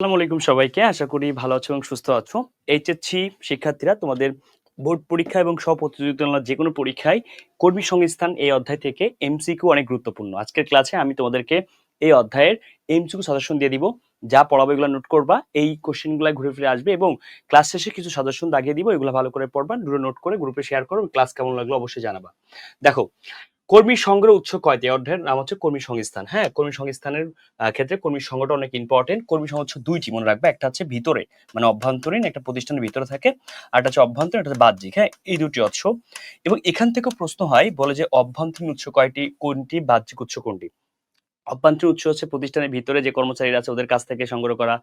আসসালামু আলাইকুম সবাইকে। আশা করি ভালো আছো এবং সুস্থ আছো। এইচএসসি শিক্ষার্থীরা, তোমাদের বোর্ড পরীক্ষা এবং সহ প্রতিযোগিতামূলক যে কোনো পরীক্ষায় কর্মী সংস্থান এই অধ্যায় থেকে এমসিকিউ অনেক গুরুত্বপূর্ণ। আজকের ক্লাসে আমি তোমাদেরকে এই অধ্যায়ের এমসিকিউ সাজেশন দিয়ে দিব। যা পড়াবো এগুলো নোট করবা, এই কোশ্চেনগুলো ঘুরে ফিরে আসবে এবং ক্লাস শেষে কিছু সাজেশন দাগিয়ে দিব, এগুলো ভালো করে পড়বা, দুটো নোট করে গ্রুপে শেয়ার করো ক্লাস কেমন লাগল অবশ্যই জানাবা। দেখো কর্মী সংগ্রহ উৎস কয়টি? অধ্যায়ের নাম হচ্ছে কর্মী সংস্থান। হ্যাঁ কর্মী সংস্থানের ক্ষেত্রে কর্মী সংগঠন অনেক ইম্পর্টেন্ট কর্মী সংঘ হচ্ছে দুইটি মনে রাখবে। একটা হচ্ছে ভিতরে মানে অভ্যন্তরীণ, একটা প্রতিষ্ঠানের ভিতরে থাকে। আর হচ্ছে অভ্যন্তরীণ, একটা বাহ্যিক। হ্যাঁ এই দুটি উৎস এবং এখান থেকেও প্রশ্ন হয়, বলে যে অভ্যন্তরীণ উৎস কয়টি, কোনটি, বাহ্যিক উৎস কোনটি? অভ্যন্তরীণ উৎস হচ্ছে প্রতিষ্ঠানের ভিতরে যে কর্মচারীরা আছে, ওদের কাছ থেকে সংগ্রহ করা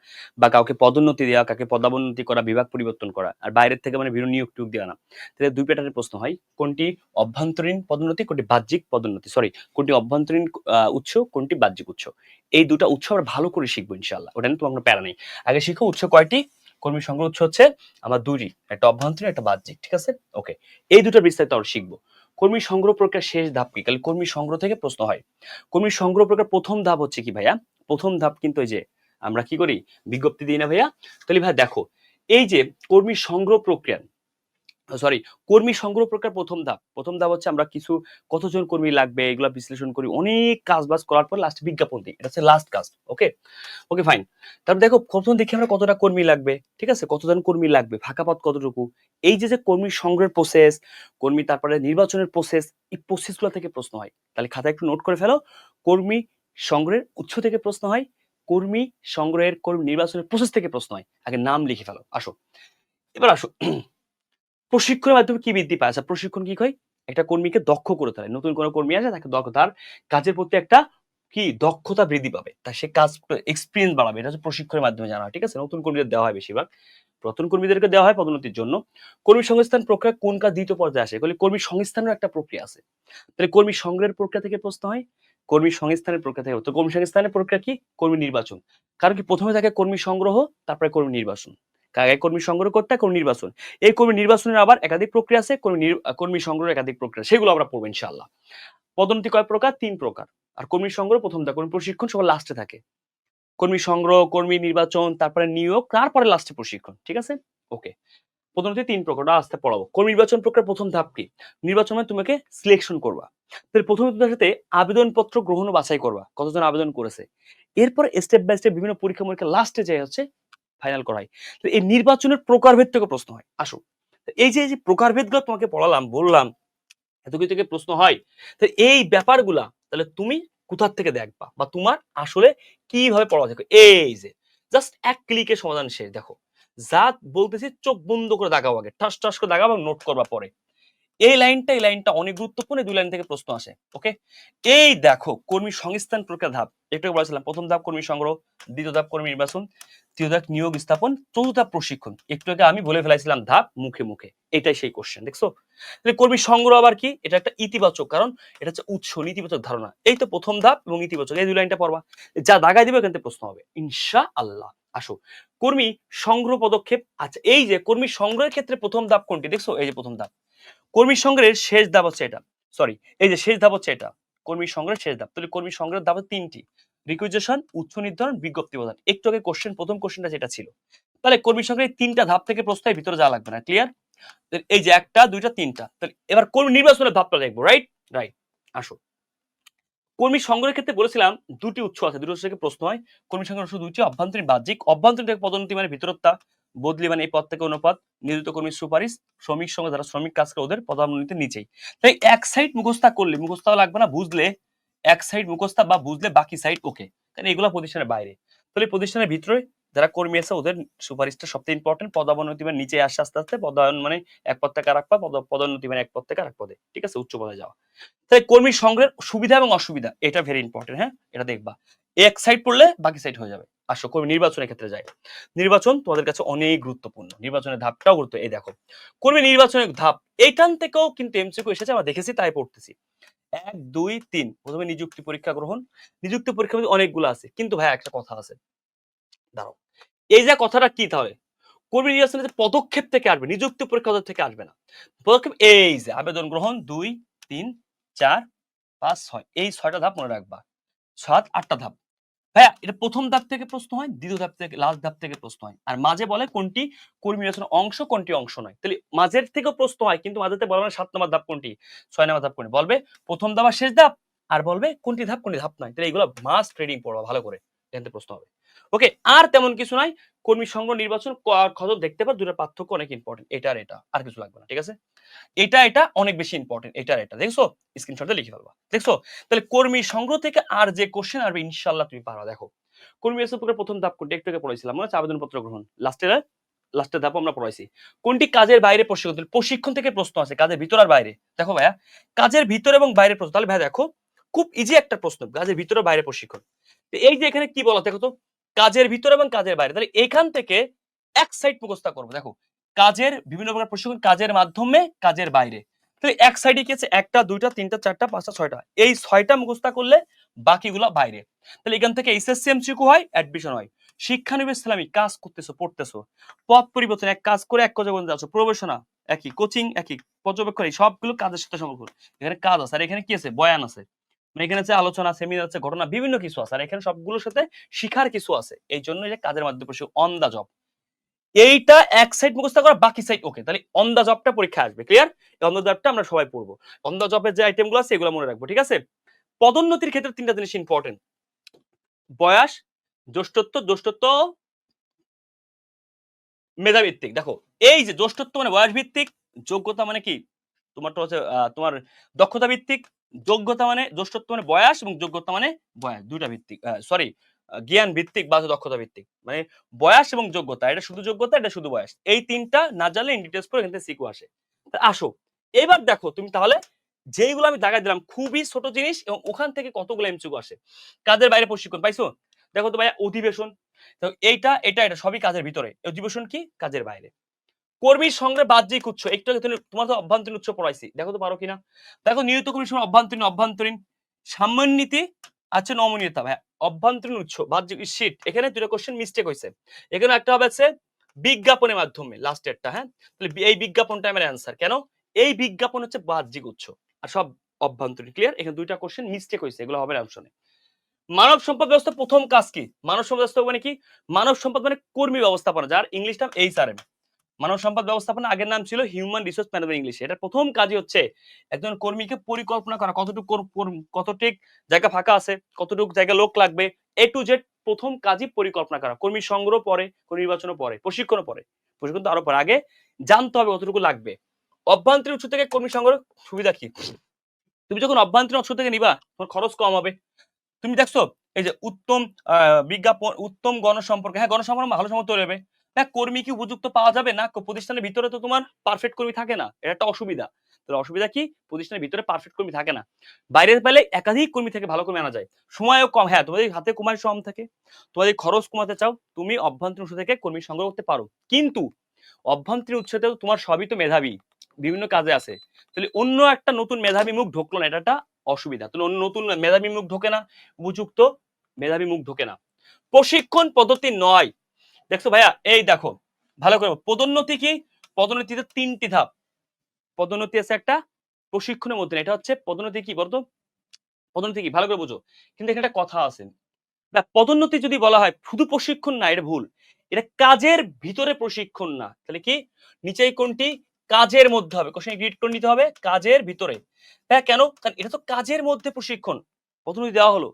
বা কাউকে পদোন্নতি দেওয়া কাকে পদাবন্নতি করা, বিভাগ পরিবর্তন করা, আর বাইরের থেকে মানে বিভিন্ন নিয়োগ টিয়োগ দেওয়া না। তাহলে দুই প্যাটার্নের প্রশ্ন হয়, কোনটি অভ্যন্তরীণ পদোন্নতি, কোনটি বাহ্যিক পদোন্নতি? সরি কোনটি অভ্যন্তরীণ উৎস, কোনটি বাহ্যিক উৎস? এই দুটা উৎস আমরা ভালো করে শিখব ইনশাল্লাহ ওটা নিয়ে তোমার কোনো প্যারা নেই। আগে শিখো উৎস কয়টি? কর্মী সংগ্রহ উৎস হচ্ছে আমার দুটি একটা অভ্যন্তরীণ, একটা বাহ্যিক, ঠিক আছে? ওকে এই দুটো বিস্তারিত আমরা শিখব। কর্মী সংগ্রহ প্রক্রিয়ার শেষ ধাপ কি? তাহলে কর্মী সংগ্রহ থেকে প্রশ্ন হয়। কর্মী সংগ্রহ প্রক্রিয়ার প্রথম ধাপ হচ্ছে কি ভাইয়া? প্রথম ধাপ কিন্তু এই যে আমরা কি করি? বিজ্ঞপ্তি দিই না ভাইয়া? তাহলে ভাইয়া দেখো, এই যে কর্মী সংগ্রহ প্রক্রিয়া সরি কর্মী সংগ্রহ প্রক্রিয়ার প্রথম ধাপ। প্রথম ধাপ হচ্ছে আমরা কিছু কতজন কর্মী লাগবে, এগুলো বিশ্লেষণ করি। অনেক কাজ বাজ করার পর লাস্ট বিজ্ঞাপন দিই। এটা হচ্ছে লাস্ট কাজ ওকে ওকে ফাইন তারপর দেখো, প্রথম দেখি আমরা কতটা কর্মী লাগবে, ঠিক আছে? কতজন কর্মী লাগবে, ফাঁকা পথ কতটুকু? এই যে যে কর্মী সংগ্রহের প্রসেস কর্মী তারপরে নির্বাচনের প্রসেস এই প্রসেসগুলো থেকে প্রশ্ন হয়। তাহলে খাতায় একটু নোট করে ফেলো, কর্মী সংগ্রহের উৎস থেকে প্রশ্ন হয়, কর্মী সংগ্রহের, কর্মী নির্বাচনের প্রসেস থেকে প্রশ্ন হয়। আগে নাম লিখে ফেলো, আসো। এবার আসো। প্রশিক্ষণের মাধ্যমে কি বৃদ্ধি পায়? আচ্ছা প্রশিক্ষণ কি হয়? একটা কর্মীকে দক্ষ করে তোলে। নতুন কোনো কর্মী আসে তাকে দক্ষ, তার কাজের প্রতি একটা কি দক্ষতা বৃদ্ধি পাবে। তা সে কাজ এক্সপিরিয়েন্স বাড়াবে। এটা হচ্ছে প্রশিক্ষণের মাধ্যমে জানা ঠিক আছে? নতুন কর্মীদের দেওয়া হয় বেশিরভাগ। নতুন কর্মীদেরকে দেওয়া হয় পদোন্নতির জন্য। কর্মী সংস্থান প্রক্রিয়া কোন কাজ দ্বিতীয় পর্যায়ে আসে? এগুলি কর্মী সংস্থানের একটা প্রক্রিয়া আছে। তাহলে কর্মী সংগ্রহের প্রক্রিয়া থেকে প্রশ্ন হয়। কর্মী সংস্থানের প্রক্রিয়া থেকে তো কর্মী সংস্থানের প্রক্রিয়া কি? কর্মী নির্বাচন। কারণ কি? প্রথমে থাকে কর্মী সংগ্রহ, তারপরে কর্মী নির্বাচন। আগে কর্মী সংগ্রহ করতে কর্মী নির্বাচন। এই কর্মী নির্বাচনের আবার একাধিক প্রক্রিয়া আছে, কর্মী কর্মী সংগ্রহের একাধিক প্রক্রিয়া সেগুলো আমরা পড়ব ইনশাআল্লাহ। পদোন্নতি কয় প্রকার? তিন প্রকার। আর কর্মী সংগ্রহ, প্রথম দা কর্মী প্রশিক্ষণ, সবার লাস্টে থাকে। কর্মী সংগ্রহ, কর্মী নির্বাচন, তারপরে নিয়োগ, তারপরে লাস্টে প্রশিক্ষণ, ঠিক আছে? ওকে পদোন্নতি তিন প্রকার, ওটা আসতে পড়াবো। কর্মী নির্বাচন প্রক্রিয়ার প্রথম ধাপ কি? নির্বাচন তোমাকে সিলেকশন করবা। তাহলে প্রথমে তোমার সাথে আবেদনপত্র গ্রহণ ও বাছাই করবা, কতজন আবেদন করেছে। এরপর স্টেপ বাই স্টেপ বিভিন্ন পরীক্ষা পরীক্ষা লাস্টে যে হচ্ছে ফাইনাল করা হয় তো এই নির্বাচনের প্রকারভেদ থেকে প্রশ্ন হয়। আসো। এই যে যে প্রকারভেদগুলো তোমাকে পড়ালাম, বললাম, এত কিছু থেকে প্রশ্ন হয়। তো এই ব্যাপারগুলা তাহলে তুমি কোথার থেকে দেখবা? বা তোমার আসলে কীভাবে পড়া দেখো, এই যে জাস্ট এক ক্লিকে সমাধান শেষ। দেখো, যা বলতেছি চোখ বন্ধ করে দাগাও আগে। ঠাস ঠাস করে দাগাও নোট করবা পরে। এই লাইনটা এই লাইনটা অনেক গুরুত্বপূর্ণ দুই লাইন থেকে প্রশ্ন আসে ওকে এই দেখো, কর্মী সংস্থান প্রক্রিয়া ধাপ একটু বলেছিলাম প্রথম ধাপ কর্মী সংগ্রহ, দ্বিতীয় ধাপ কর্মী নির্বাচন, তৃতীয় ধাপ নিয়োগ স্থাপন, চতুর্থ ধাপ প্রশিক্ষণ। একটু আগে আমি বলে ফেলাইছিলাম ধাপ মুখে মুখে, এটাই সেই কোশ্চেন দেখছ? তাহলে কর্মী সংগ্রহ আবার কি? এটা একটা ইতিবাচক, কারণ এটা হচ্ছে উৎস ইতিবাচক ধারণা। এই তো প্রথম ধাপ এবং ইতিবাচক, এই দুই লাইনটা পড়বা। যা দাগাই দিবে থেকে প্রশ্ন হবে। ইনশা আল্লাহ আসো। কর্মী সংগ্রহ পদক্ষেপ আচ্ছা এই যে কর্মী সংগ্রহের ক্ষেত্রে প্রথম ধাপ কোনটি? দেখছ, এই যে প্রথম ধাপ। কর্মী সংগ্রহের শেষ ধাপ হচ্ছে এটা। সরি এই যে শেষ ধাপ হচ্ছে এটা। কর্মী সংগ্রহের শেষ ধাপ। তাহলে কর্মী সংগ্রহের ধাপ তিনটি। রিকুইজেশন উচ্চ নির্ধারণ, বিজ্ঞপ্তি প্রদান। একটু আগে কোশ্চেন প্রথম কোশ্চেনটা যেটা ছিল। তাহলে কর্মী সংগ্রহের তিনটা ধাপ থেকে প্রশ্নের ভিতরে যাওয়া লাগবে না ক্লিয়ার এই যে একটা, দুইটা, তিনটা। তাহলে এবার কর্মী নির্বাচনের ধাপটা দেখব রাইট রাইট আসো। কর্মী সংগ্রহের ক্ষেত্রে বলেছিলাম দুটি উৎস আছে, দুটি উৎস থেকে প্রশ্ন হয়। কর্মী সংগ্রহ দুটি অভ্যন্তরীণ বাহ্যিক। অভ্যন্তরীণ থেকে পদোন্নতি মানে ভিতরত্বা বদলি মানে এই পদ থেকে অনুপাত নিযুক্ত কর্মীর সুপারিশ, শ্রমিক সঙ্গে যারা শ্রমিক কাজ করে ওদের পদোন্নতির নিচেই। তাই এক সাইড মুখস্থা করলে, মুখস্থা লাগবে না, বুঝলে এক সাইড মুখস্থা বা বুঝলে বাকি সাইড ওকে কারণ এগুলো প্রতিষ্ঠানের বাইরে। তাহলে প্রতিষ্ঠানের ভিতরে যারা কর্মী আছে, ওদের সুপারিশটা সবচেয়ে ইম্পর্টেন্ট পদোন্নতি মানে নিচে আসে আস্তে আস্তে, পদায়ন মানে এক পদ থেকে আরেক পদ, পদ- পদোন্নতি মানে এক পদ থেকে আরেক পদে। ঠিক আছে? উচ্চ পদে যাওয়া। তাই কর্মী সংগ্রহের সুবিধা এবং অসুবিধা, এটা ভেরি ইম্পর্টেন্ট হ্যাঁ? এটা দেখবা। এক সাইড পড়লে বাকি সাইড হয়ে যাবে। আসো কর্মী নির্বাচনের ক্ষেত্রে যায়। নির্বাচন তোমাদের কাছে অনেক গুরুত্বপূর্ণ। নির্বাচনের ধাপটাও গুরুত্ব, এই দেখো। কর্মী নির্বাচনের ধাপ এইখান থেকেও কিন্তু এমসিকিউ এসেছে, আমরা দেখেছি, তাই পড়তেছি। এক, দুই, তিন, প্রথমে নিযুক্তি পরীক্ষা গ্রহণ। নিযুক্তি পরীক্ষা মধ্যে অনেকগুলো আছে, কিন্তু ভাই, একটা কথা আছে। দাঁড়াও, এই যে কথাটা কি তাহলে? কর্মী নির্বাচনের পদক্ষেপ থেকে আসবে, নিযুক্তি পরীক্ষা থেকে আসবে না। পদক্ষেপ এই যে, আবেদন গ্রহণ, দুই, তিন, চার, পাঁচ, ছয়, এই ছয়টা ধাপ মনে রাখবা। সাত, আটটা ধাপ। ভাইয়া, এটা প্রথম ধাপ থেকে প্রশ্ন হয়, দ্বিতীয় ধাপ থেকে লাস্ট ধাপ থেকে প্রশ্ন হয়। আর মাঝে বলে কোনটি? কর্মী নির্বাচনের অংশ, কোনটি অংশ নয়। তাহলে মাঝের থেকেও প্রশ্ন হয়, কিন্তু মাঝেতে বলবে না সাত নম্বর ধাপ কোনটি? ছয় নম্বর ধাপ কোনটি? বলবে প্রথম ধাপ আর শেষ ধাপ, আর বলবে কোনটি ধাপ কোনটি ধাপ নয়। তাহলে এগুলো মাস ট্রেডিং পড়বা, ভালো করে। এখান প্রশ্ন হবে। ওকে আর তেমন কিছু নাই কর্মী সংঘ নির্বাচন ক- দেখতে পার? দুটোর পার্থক্য অনেক ইম্পর্টেন্ট এটা আর এটা, আর কিছু লাগবে না, ঠিক আছে? এটা এটা অনেক বেশি ইম্পর্টেন্ট এটা আর এটা, দেখছ? স্ক্রিনশটে লিখে ফেলবা, দেখছ? তাহলে কর্মী সংগ্রহ থেকে আর যে কোশ্চেন আসবে ইনশাল্লাহ তুমি পারবা, দেখো। কর্মী প্রকার প্রথম ধাপ কোনটি? একটু আগে পড়াইছিলাম, মনে হচ্ছে আবেদনপত্র গ্রহণ লাস্টের লাস্টের ধাপ আমরা পড়াইছি। কোনটি কাজের বাইরে প্রশিক্ষণ? প্রশিক্ষণ থেকে প্রশ্ন আছে, কাজের ভিতর আর বাইরে। দেখো ভাইয়া, কাজের ভিতর এবং বাইরে প্রশ্ন, তাহলে ভাই দেখো, খুব ইজি একটা প্রশ্ন, কাজের ভিতর বাইরে প্রশিক্ষণ। এই যে এখানে কি বলা, দেখো তো কাজের ভিতর এবং কাজের বাইরে। তাহলে এখান থেকে এক সাইড মুখস্থ করব। দেখো, কাজের বিভিন্ন প্রকার প্রশিক্ষণ কাজের মাধ্যমে, কাজের বাইরে। তাহলে এক সাইডে কি আছে? একটা, দুইটা, তিনটা, চারটা, পাঁচটা, ছয়টা। এই ছয়টা মুখস্থ করলে বাকিগুলো বাইরে। তাহলে এখান থেকে এসএসসি এমসিকিউ হয় অ্যাডমিশন হয়। শিক্ষানবিশ ইসলামী কাজ করতেছো, পড়তেছো। পথ পরিবর্তন, এক কাজ করে এক কাজে বন্ধু যাচ্ছ প্রবেশনা, একই। কোচিং একই। পর্যবেক্ষণ, এই সবগুলো কাজের সাথে সম্পর্ক এখানে কাজ আছে। আর এখানে কি আছে? বয়ান আছে। এখানে আছে আলোচনা সেমিনার আছে ঘটনা, বিভিন্ন কিছু আছে। আর এখানে সবগুলোর সাথে শিখার কিছু আছে। এই জন্য যে কাজের মাধ্যমে অন দা জব এইটা এক সাইড মুখস্থ করা, বাকি সাইড ওকে তাহলে অন দা জবটা পরীক্ষা আসবে ক্লিয়ার অন দা জবটা আমরা সবাই পড়ব। অন দা জবের যে আইটেমগুলো আছে, এগুলো মনে রাখব, ঠিক আছে? পদোন্নতির ক্ষেত্রে তিনটা জিনিস ইম্পর্টেন্ট বয়স, জ্যেষ্ঠত্ব জ্যেষ্ঠত্ব, মেধাভিত্তিক। দেখো, এই যে জ্যেষ্ঠত্ব মানে বয়স ভিত্তিক যোগ্যতা মানে কি? তোমারটা হচ্ছে তোমার দক্ষতা ভিত্তিক যোগ্যতা মানে জ্যেষ্ঠত্ব মানে বয়স এবং যোগ্যতা মানে বয়স। দুইটা ভিত্তিক সরি জ্ঞান ভিত্তিক বা দক্ষতা ভিত্তিক। মানে বয়স এবং যোগ্যতা, এটা শুধু যোগ্যতা, এটা শুধু বয়স। এই তিনটা না জানলে ইন ডিটেলস পরে এখান সিকু আসে। আসো, এবার দেখো তুমি তাহলে যেইগুলো আমি দাগাই দিলাম, খুবই ছোট জিনিস এবং ওখান থেকে কতগুলো এমসিকু আসে? কাজের বাইরে প্রশিক্ষণ পাইছো? দেখো তো ভাইয়া, অধিবেশন। এইটা, এটা এটা সবই কাজের ভিতরে। অধিবেশন কি? কাজের বাইরে। কর্মীর সঙ্গে বাহ্যিক উৎস। একটু তোমার তো অভ্যন্তরীণ উৎস পড়াইছি। দেখো তো পারো কিনা? দেখো নিয়ত কর্মীর সময় অভ্যন্তরীণ অভ্যন্তরীণ সামান্যনীতি আছে নমনীয়তা ভাই অভ্যন্তরীণ উৎস, বাহ্যিক শীট এখানে দুটো কোশ্চেন মিস্টেক হয়েছে এখানে একটা হবে আছে বিজ্ঞাপনের মাধ্যমে লাস্টেরটা হ্যাঁ? তাহলে এই বিজ্ঞাপনটা আমার অ্যান্সার কেন? এই বিজ্ঞাপন হচ্ছে বাহ্যিক উৎস। আর সব অভ্যন্তরীণ ক্লিয়ার এখানে দুইটা কোশ্চেন মিস্টেক হয়েছে এগুলো হবে অপশনে মানব সম্পদ ব্যবস্থা প্রথম কাজ কি? মানব সম্পদ ব্যবস্থা মানে কি? মানব সম্পদ মানে কর্মী ব্যবস্থাপনা, যার ইংলিশ নাম এইচআরএম মানব সম্পদ ব্যবস্থাপনা আগের নাম ছিল হিউম্যান রিসোর্স ম্যানেজমেন্ট ইংলিশ এটা প্রথম কাজই হচ্ছে একজন কর্মীকে পরিকল্পনা করা, কতটুকু কতটুক জায়গা ফাঁকা আছে, কতটুকু জায়গা লোক লাগবে এ টু জেড প্রথম কাজই পরিকল্পনা করা, কর্মী সংগ্রহ পরে, কর্মী নির্বাচনও পরে, প্রশিক্ষণও পরে, প্রশিক্ষণ তো আরও পরে। আগে জানতে হবে কতটুকু লাগবে। অভ্যন্তরীণ উৎস থেকে কর্মী সংগ্রহ, সুবিধা কি? তুমি যখন অভ্যন্তরীণ উৎস থেকে নিবা, তোমার খরচ কম হবে। তুমি দেখছ, এই যে উত্তম বিজ্ঞাপন, উত্তম গণসম্পর্ক হ্যাঁ গণসম্পর্ক ভালো সম্পর্ক তৈরি হবে। হ্যাঁ কর্মী কি উপযুক্ত পাওয়া যাবে? না প্রতিষ্ঠানের ভিতরে তো তোমার পারফেক্ট কর্মী থাকে না। এটা একটা অসুবিধা। তাহলে অসুবিধা কি? প্রতিষ্ঠানের ভিতরে পারফেক্ট কর্মী থাকে না। বাইরে পেলে একাধিক কর্মী থেকে ভালো কর্মী আনা যায়। সময়ও কম। হ্যাঁ তোমাদের হাতে কমায় কম থাকে। তোমাদের খরচ কমাতে চাও, তুমি অভ্যন্তরীণ উৎস থেকে কর্মী সংগ্রহ করতে পারো। কিন্তু অভ্যন্তরীণ উৎসতেও তোমার সবই তো মেধাবী। বিভিন্ন কাজে আছে। তাহলে অন্য একটা নতুন মেধাবী মুখ ঢুকলো না, এটা অসুবিধা। তাহলে অন্য নতুন মেধাবী মুখ ঢোকে না, উপযুক্ত মেধাবী মুখ ঢোকে না। প্রশিক্ষণ পদ্ধতি নয়। দেখছ ভাইয়া? এই দেখো, ভালো করে পদোন্নতি কি? পদোন্নতিতে তিনটি ধাপ। পদোন্নতি আছে একটা প্রশিক্ষণের মধ্যে এটা হচ্ছে পদোন্নতি কি বলতো? পদোন্নতি কি? ভালো করে বুঝো। কিন্তু এখানে একটা কথা আছে। না, পদোন্নতি যদি বলা হয়, শুধু প্রশিক্ষণ না, এটা ভুল। এটা কাজের ভিতরে প্রশিক্ষণ না। তাহলে কি? নিচেই কোনটি? কাজের মধ্যে হবে। কোশ্চেন গ্রিড করে নিতে হবে, কাজের ভিতরে। হ্যাঁ কেন? কারণ এটা তো কাজের মধ্যে প্রশিক্ষণ। পদোন্নতি দেওয়া হলো।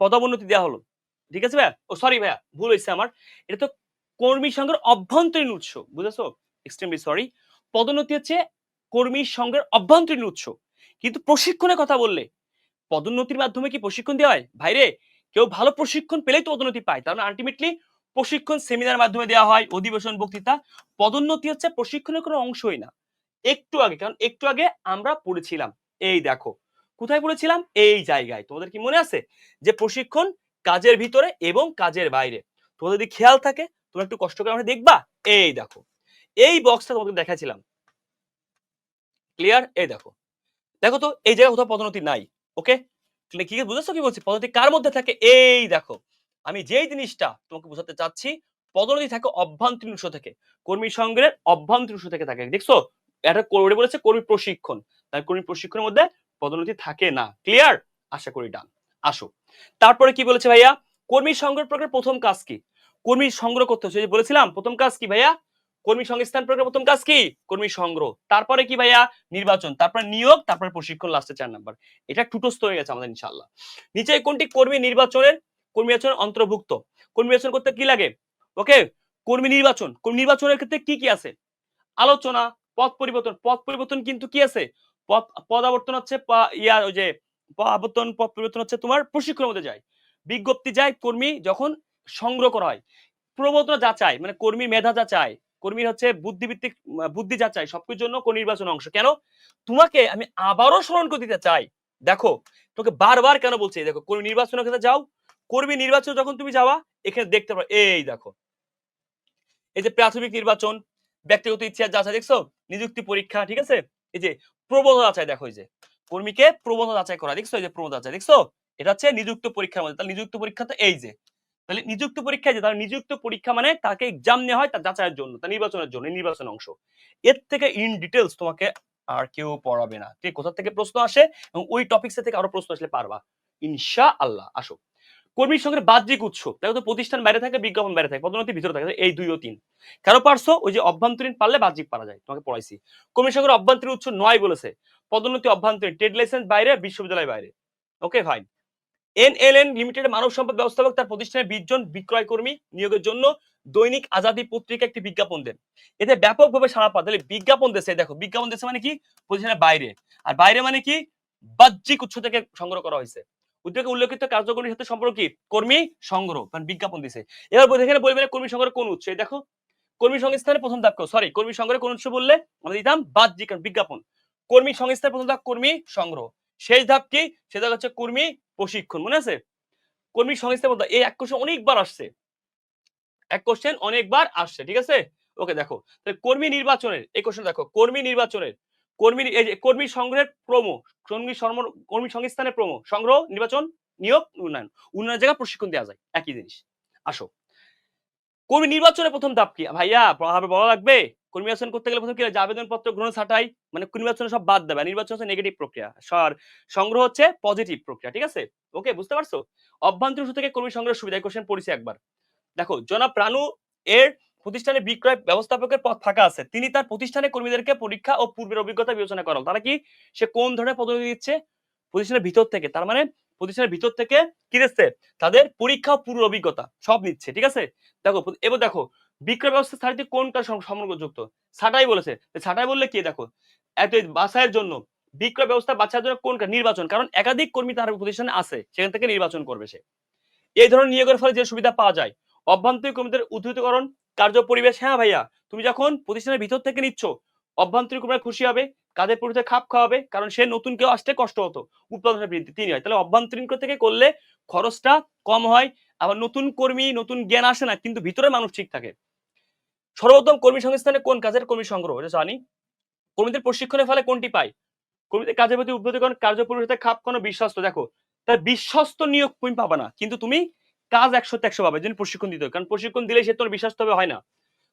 পদোন্নতি দেওয়া হলো। ঠিক আছে ভাইয়া? ও সরি ভাইয়া, ভুল হয়েছে আমার। এটা তো কর্মী সংঘের অভ্যন্তরীণ উৎস, বুঝেছ? এক্সট্রিমলি সরি পদোন্নতি হচ্ছে কর্মী সংঘের অভ্যন্তরীণ উৎস। কিন্তু প্রশিক্ষণের কথা বললে, পদোন্নতির মাধ্যমে কি প্রশিক্ষণ দেওয়া হয়? ভাইরে, কেউ ভালো প্রশিক্ষণ পেলেই তো পদোন্নতি পায়। তার মানে আলটিমেটলি প্রশিক্ষণ সেমিনার মাধ্যমে দেওয়া হয়, অধিবেশন, বক্তৃতা। পদোন্নতি হচ্ছে প্রশিক্ষণের কোনো অংশই না। একটু আগে, কারণ একটু আগে আমরা পড়েছিলাম। এই দেখো, কোথায় পড়েছিলাম? এই জায়গায়। তোমাদের কি মনে আছে? যে প্রশিক্ষণ কাজের ভিতরে এবং কাজের বাইরে। তোমাদের যদি খেয়াল থাকে তোমরা একটু কষ্ট করে আমরা দেখবা? এই দেখো। এই বক্সটা তোমাদের দেখাছিলাম ক্লিয়ার এই দেখো। দেখো তো, এই জায়গায় কোথাও পদোন্নতি নাই ওকে কি বুঝেছ কি বলছি? পদোন্নতি কার মধ্যে থাকে? এই দেখো। আমি যেই জিনিসটা তোমাকে বোঝাতে চাচ্ছি, পদোন্নতি থাকে অভ্যন্তরীণ উৎস থেকে। কর্মী সংগ্রহের অভ্যন্তরীণ উৎস থেকে থাকে, দেখছ? এটা করে বলেছে কর্মী প্রশিক্ষণ। তার কর্মী প্রশিক্ষণের মধ্যে পদোন্নতি থাকে না। ক্লিয়ার আশা করি ডান আসো। তারপরে কি বলেছে ভাইয়া? কর্মী সংগ্রহ প্রকার প্রথম কাজ কি? কর্মী সংগ্রহ করতে হচ্ছে। বলেছিলাম, প্রথম কাজ কি ভাইয়া? কর্মী সংস্থান প্রক্রিয়ার প্রথম কাজ কি? কর্মী সংগ্রহ। তারপরে কি ভাইয়া? নির্বাচন। তারপরে নিয়োগ, তারপরে প্রশিক্ষণ লাস্টে চার নাম্বার এটা টুটস্থ হয়ে গেছে আমাদের ইনশাআল্লাহ। নিচে কোনটি? কর্মী নির্বাচনের কর্মী নির্বাচনের অন্তর্ভুক্ত। কর্মী নির্বাচন করতে কি লাগে? ওকে কর্মী নির্বাচন। কর্মী নির্বাচনের ক্ষেত্রে কি কি আছে? আলোচনা, পদ পরিবর্তন। পদ পরিবর্তন কিন্তু কি আছে? পদ পদাবর্তন হচ্ছে ইয়া, ওই যে পদাবর্তন পদ পরিবর্তন হচ্ছে তোমার প্রশিক্ষণের মধ্যে যায়। বিজ্ঞপ্তি যায় কর্মী যখন সংগ্রহ করা হয়। প্রবর্তন যাচাই মানে কর্মীর মেধা যাচাই কর্মীর হচ্ছে বুদ্ধিভিত্তিক বুদ্ধি যাচাই, সবকিছুর জন্য নির্বাচন অংশ। কেন? তোমাকে আমি আবারও স্মরণ করে দিতে চাই। দেখো তোকে বারবার কেন বলছি? দেখো কর্মী নির্বাচনের ক্ষেত্রে যাও, কর্মী নির্বাচন যখন তুমি যাওয়া, এখানে দেখতে পারো, এই দেখো। এই যে প্রাথমিক নির্বাচন, ব্যক্তিগত ইচ্ছা যাচাই, দেখছ? নিযুক্তি পরীক্ষা, ঠিক আছে? এই যে প্রবন্ধ যাচাই, দেখো, এই যে কর্মীকে প্রবন্ধ যাচাই করা, দেখছ? এই যে প্রবন্ধ যাচাই, দেখছ? এটা হচ্ছে নিযুক্ত পরীক্ষার মধ্যে, তাহলে নিযুক্ত পরীক্ষা তো এই যে। তাহলে নিযুক্ত পরীক্ষায় যে তাহলে নিযুক্ত পরীক্ষা মানে তাকে এক্সাম নেওয়া হয় তার যাচাইয়ের জন্য, তার নির্বাচনের জন্য, নির্বাচন অংশ। এর থেকে ইন ডিটেলস তোমাকে আর কেউ পড়াবে না। ঠিক কোথা থেকে প্রশ্ন আসে এবং ওই টপিক্স থেকে আরও প্রশ্ন আসলে পারবা। ইনশা আল্লাহ আসো। কর্মীর সঙ্গে বাহ্যিক উৎস দেখো তো প্রতিষ্ঠান বাইরে থাকে, বিজ্ঞাপন বাইরে থাকে, পদোন্নতি ভিতরে থাকে এই দুই ও তিন। কারও পারছ ওই যে অভ্যন্তরীণ পারলে বাহ্যিক পারা যায়, তোমাকে পড়াইছি। কর্মীর সঙ্গে অভ্যন্তরীণ উৎস নয় বলেছে, পদোন্নতি অভ্যন্তরীণ ট্রেড লাইসেন্স বাইরে, বিশ্ববিদ্যালয় বাইরে। ওকে ফাইন এনএলএন লিমিটেড মানব সম্পদ ব্যবস্থাপক তার প্রতিষ্ঠানে বিশ জন বিক্রয় কর্মী নিয়োগের জন্য দৈনিক আজাদি পত্রিকা একটি বিজ্ঞাপন দেন। এতে ব্যাপকভাবে সাড়া পায় তাহলে বিজ্ঞাপন দেশে, দেখো, বিজ্ঞাপন দেশে মানে কি? প্রতিষ্ঠানের বাইরে। আর বাইরে মানে কি? বাহ্যিক উৎস থেকে সংগ্রহ করা হয়েছে। উদ্যোগে উল্লেখিত কার্যকরীর সাথে সম্পর্ক কি? কর্মী সংগ্রহ মানে বিজ্ঞাপন দিছে। এবার এখানে বলবে না কর্মী সংগ্রহ কোন উৎস? দেখো, কর্মী সংস্থানের প্রথম ধাপ সরি কর্মী সংগ্রহ কোন উৎস বললে আমরা দিতাম বাহ্যিক, বিজ্ঞাপন। কর্মী সংস্থার প্রথম ধাপ কর্মী সংগ্রহ। শেষ ধাপ কি? সেটা হচ্ছে কর্মী প্রশিক্ষণ, মনে আছে? কর্মী সংস্থার মধ্যে এই এক কোশ্চেন অনেকবার আসছে। এক কোশ্চেন অনেকবার আসছে, ঠিক আছে? ওকে দেখো। তাহলে কর্মী নির্বাচনের, এই কোশ্চেন দেখো, কর্মী নির্বাচনের, কর্মী এই যে কর্মী সংগ্রহের প্রমো কর্মী কর্মী সংস্থানের প্রমো সংগ্রহ, নির্বাচন, নিয়োগ, উন্নয়ন। উন্নয়নের জায়গায় প্রশিক্ষণ দেওয়া যায়, একই জিনিস। আসো। কর্মী নির্বাচনের প্রথম ধাপ কি? ভাইয়া বলা লাগবে? কর্মী নির্বাচন করতে গেলে প্রথম কি? আবেদন পত্র গ্রহণ ছাটাই মানে নির্বাচন সব বাদ দেবে। নির্বাচন হচ্ছে নেগেটিভ প্রক্রিয়া। সর, সংগ্রহ হচ্ছে পজিটিভ প্রক্রিয়া, ঠিক আছে? ওকে বুঝতে পারছ? অভ্যন্তরীণ সূত্র থেকে কর্মী সংগ্রহ সুবিধা কোশ্চেন পড়েছি একবার। দেখো, জনাব প্রাণু এর প্রতিষ্ঠানে বিক্রয় ব্যবস্থাপকের পদ ফাঁকা আছে। তিনি তার প্রতিষ্ঠানে কর্মীদেরকে পরীক্ষা ও পূর্বের অভিজ্ঞতা বিবেচনা করেন তারা কি? সে কোন ধরনের পদোন্নতি দিচ্ছে? প্রতিষ্ঠানের ভিতর থেকে। তার মানে প্রতিষ্ঠানের ভিতর থেকে কি দিচ্ছে? তাদের পরীক্ষা ও পূর্ব অভিজ্ঞতা সব নিচ্ছে, ঠিক আছে? দেখো, এবার দেখো বিক্রয় ব্যবস্থা ছাড়িতে কোনটা সম্পর্কযুক্ত? ছাটাই বলেছে। ছাটাই বললে কি দেখো? এত বাছাইয়ের জন্য বিক্রয় ব্যবস্থা বাছাইয়ের জন্য কোনটা? নির্বাচন। কারণ একাধিক কর্মী তার প্রতিষ্ঠানে আছে, সেখান থেকে নির্বাচন করবে সে। এই ধরনের নিয়োগের ফলে যে সুবিধা পাওয়া যায়, অভ্যন্তরীণ কর্মীদের উদ্ধৃতকরণ, কার্য পরিবেশ হ্যাঁ ভাইয়া, তুমি যখন প্রতিষ্ঠানের ভিতর থেকে নিচ্ছ, অভ্যন্তরীণ কর্মীরা খুশি হবে কাজের পরিতে খাপ খাওয়াবে, কারণ সে নতুন কেউ আসতে কষ্ট হতো, উৎপাদনের বৃদ্ধি, তিনি হয়। তাহলে অভ্যন্তরীণ থেকে করলে খরচটা কম হয়, আবার নতুন কর্মী, নতুন জ্ঞান আসে না, কিন্তু ভিতরে মানুষ ঠিক থাকে। সর্বোত্তম কর্মী সংস্থানে কোন কাজের কর্মী সংগ্রহ, এটা জানি। কর্মীদের প্রশিক্ষণের ফলে কোনটি পাই? কর্মীদের কাজের প্রতি উদ্বোধন কার্যপরিহিতে খাপ কোনো বিশ্বস্ত। দেখো তাই বিশ্বস্ত নিয়োগ তুমি পাবা না, কিন্তু তুমি কাজ একশো একশো পাবে যদি প্রশিক্ষণ দিতে। কারণ প্রশিক্ষণ দিলে সে তোমার বিশ্বাস হবে, হয় না।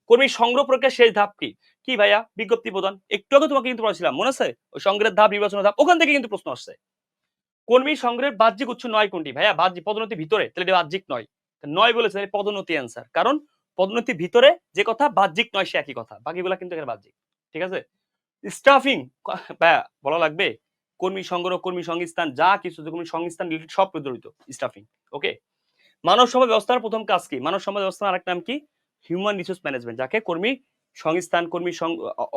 কর্মী সংগ্রহ প্রক্রিয়া শেষ ধাপ কি? কি ভাইয়া? বিজ্ঞপ্তি প্রদান। একটু আগে তোমাকে কিন্তু পড়াছিলাম মনে আছে? ওই সংগ্রহের ধাপ, নির্বাচনের ধাপ, ওখান থেকে কিন্তু প্রশ্ন আসছে। কর্মী সংগ্রহের বাহ্যিক উৎস নয় কোনটি? ভাইয়া, বাহ্যিক পদোন্নতি ভিতরে, তাহলে এটা বাহ্যিক নয়। নয় বলেছে পদোন্নতি অ্যান্সার কারণ পদোন্নতি ভিতরে যে কথা বাহ্যিক নয়, সে একই কথা। বাকিগুলা কিন্তু এখানে বাহ্যিক, ঠিক আছে? স্টাফিং বলা লাগবে, কর্মী সংগ্রহ, কর্মী সংস্থান, যা কিছু কর্মী সংস্থান রিলেটেড সব জড়িত স্টাফিং ওকে মানব সম্পদ ব্যবস্থার প্রথম কাজ কি? মানব সম্পদ ব্যবস্থার আরেক নাম কি? হিউম্যান রিসোর্স ম্যানেজমেন্ট যাকে কর্মী সংস্থান, কর্মী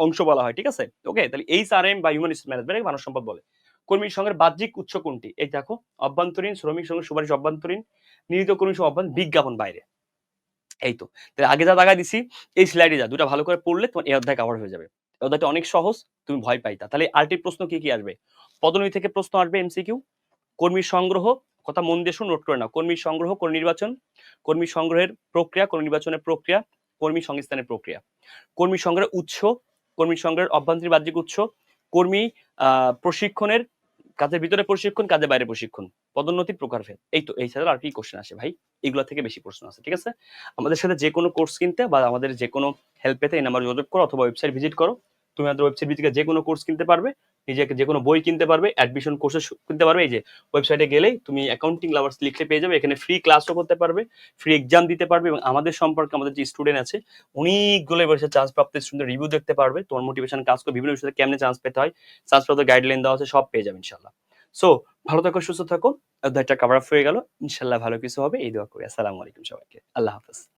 অংশ বলা হয়, ঠিক আছে? ওকে তাহলে এইচ আর এম বা হিউম্যান রিসোর্স ম্যানেজমেন্ট মানব সম্পদ বলে। কর্মী সঙ্গের বাহ্যিক উৎস কোনটি? এই দেখো, অভ্যন্তরীণ, শ্রমিক সঙ্গে সুপারিশ অভ্যন্তরীণ নিহিত কর্মী সহ অভ্যন্তরীণ, বিজ্ঞাপন বাইরে। এই তো আগে যা দাগা দিছি, এই স্লাইডে যা দুটা ভালো করে পড়লে তোমার এই অধ্যায় কভার হয়ে যাবে। অধ্যায়টা অনেক সহজ, তুমি ভয় পাইতা তাহলে আলটি প্রশ্ন কি কি আসবে? পদোন্নতি থেকে প্রশ্ন আসবে এমসিকিউ কর্মী সংগ্রহ, কথা মন দিয়ে শুন নোট করে নাও। কর্মী সংগ্রহ, কর্মী নির্বাচন। কর্মী সংগ্রহের প্রক্রিয়া, কর্মী নির্বাচনের প্রক্রিয়া, কর্মী সংস্থানের প্রক্রিয়া। কর্মী সংগ্রহের উৎস, কর্মী সংগ্রহের অভ্যন্তরীণ বাহ্যিক উৎস। কর্মী প্রশিক্ষণের কাজের ভিতরে প্রশিক্ষণ, কাজের বাইরে প্রশিক্ষণ। পদোন্নতির প্রকারভেদ। এই তো, এই ছাড়া আর কি কোশ্চেন আসে ভাই? এগুলা থেকে বেশি প্রশ্ন আছে ঠিক আছে? আমাদের সাথে যে কোনো কোর্স কিনতে বা আমাদের যে কোনো হেল্প পেতে এই নাম্বার যোগাযোগ করো অথবা ওয়েবসাইট ভিজিট করো। তুমি আমাদের ওয়েবসাইট ভিজিট যে কোনো কোর্স কিনতে পারবে। নিজেকে যে কোনো বই কিনতে পারবে অ্যাডমিশন কোর্সে কিনতে পারবে, এই যে ওয়েবসাইটে গেলেই তুমি অ্যাকাউন্টিং লাভার্স লিখলে পেয়ে যাবে, এখানে ফ্রি ক্লাসও করতে পারবে ফ্রি এক্সাম দিতে পারবে এবং আমাদের সম্পর্কে আমাদের যে স্টুডেন্ট আছে, অনেকগুলো এবার চান্স প্রাপ্ত স্টুডেন্ট রিভিউ দেখতে পারবে, তোমার মোটিভেশন কাজ করে বিভিন্ন বিষয়ে কেমনে চান্স পেতে হয় চান্স প্রাপ্ত গাইডলাইন দেওয়া আছে, সব পেয়ে যাবে ইনশাল্লাহ। সো ভালো থাকো, সুস্থ থাকো অধ্যায়টা কভার আপ হয়ে গেল, ইনশাল্লাহ ভালো কিছু হবে, এই দোয়া করি, আসসালামু আলাইকুম সবাইকে, আল্লাহ হাফেজ।